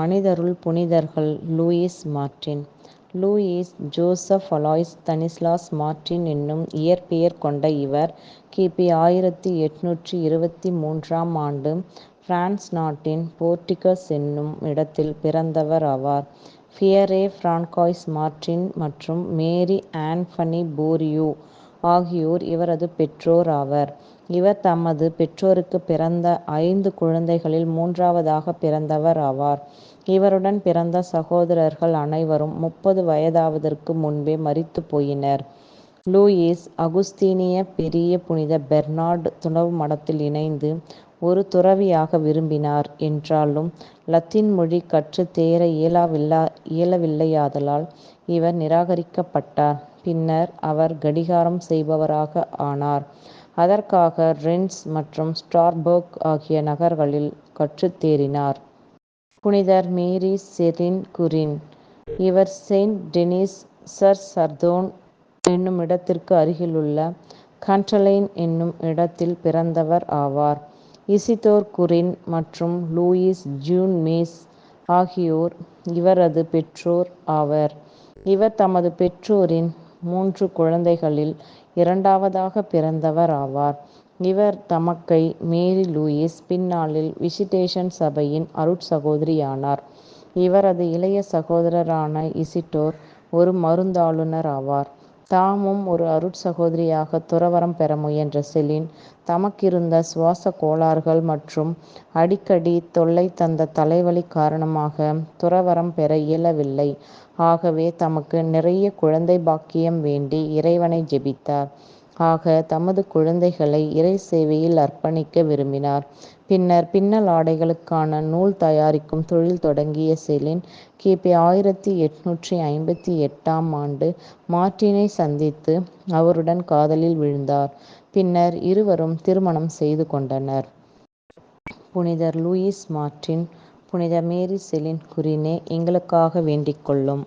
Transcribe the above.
மனிதருள் புனிதர்கள் Louis Martin Louis Joseph Aloys Stanislaus Martin என்னும் இயற்பெயர் கொண்ட இவர் கிபி ஆயிரத்தி எட்நூற்றி இருபத்தி மூன்றாம் ஆண்டு பிரான்ஸ் நாட்டின் போர்டிகஸ் என்னும் இடத்தில் பிறந்தவர் ஆவார். பியரே பிரான்காய்ஸ் மார்ட்டின் மற்றும் மேரி ஆன்ஃபனி போரியோ ஆகியோர் இவரது பெற்றோர் ஆவர். இவர் தமது பெற்றோருக்குப் பிறந்த ஐந்து குழந்தைகளில் மூன்றாவதாகப் பிறந்தவர் ஆவார். இவருடன் பிறந்த சகோதரர்கள் அனைவரும் முப்பது வயதாவதற்கு முன்பே மரித்துப் போயினர். லூயிஸ் அகுஸ்தீனிய பெரிய புனித பெர்னார்டு துறவு மடத்தில் இணைந்து ஒரு துறவியாக விரும்பினார் என்றாலும் லத்தீன் மொழி கற்றுத் தேற இயலவில்லையாதலால் இவர் நிராகரிக்கப்பட்டார். பின்னர் அவர் கடிகாரம் செய்பவராக ஆனார். அதற்காக ரென்ஸ் மற்றும் ஸ்ட்ராஸ்பேர்க் ஆகிய நகரங்களில் கற்றுத் தேறினார். புனிதர் மேரி செரின் குரின் இவர் செயின்ட் டெனிஸ் சர் சர்தோன் என்னுமிடத்திற்கு அருகிலுள்ள கண்டலைன் என்னும் இடத்தில் பிறந்தவர் ஆவார். இசிதோர் குரின் மற்றும் லூயிஸ் ஜூன் மேஸ் ஆகியோர் இவரது பெற்றோர் ஆவர். இவர் தமது பெற்றோரின் மூன்று குழந்தைகளில் இரண்டாவதாக பிறந்தவர் ஆவார். இவர் தமக்கை மேரி லூயிஸ் பின்னாளில் விசிட்டேஷன் சபையின் அருட்சகோதரியானார் இவரது இளைய சகோதரரான இசிடோர் ஒரு மருந்தாளுநர் ஆவார். தாமும் ஒரு அருட்சகோதரியாக துறவறம் பெற முயன்ற செலின் தமக்கிருந்த சுவாசக் கோளாறுகள் மற்றும் அடிக்கடி தொல்லை தந்த தலைவலி காரணமாக துறவறம் பெற இயலவில்லை. ஆகவே தமக்கு நிறைய குழந்தை பாக்கியம் வேண்டி இறைவனை ஜெபித்தார். ஆக தமது குழந்தைகளை இறை சேவையில் அர்ப்பணிக்க விரும்பினார். பின்னர் பின்னல் ஆடைகளுக்கான நூல் தயாரிக்கும் தொழில் தொடங்கிய செலின் கிபி ஆயிரத்தி எட்நூற்றி ஐம்பத்தி எட்டாம் ஆண்டு மார்ட்டினை சந்தித்து அவருடன் காதலில் விழுந்தார் பின்னர் இருவரும் திருமணம் செய்து கொண்டனர். புனிதர் லூயிஸ் மார்ட்டின் புனித மேரி செலின் குரினே எங்களுக்காக வேண்டிக் கொள்ளும்.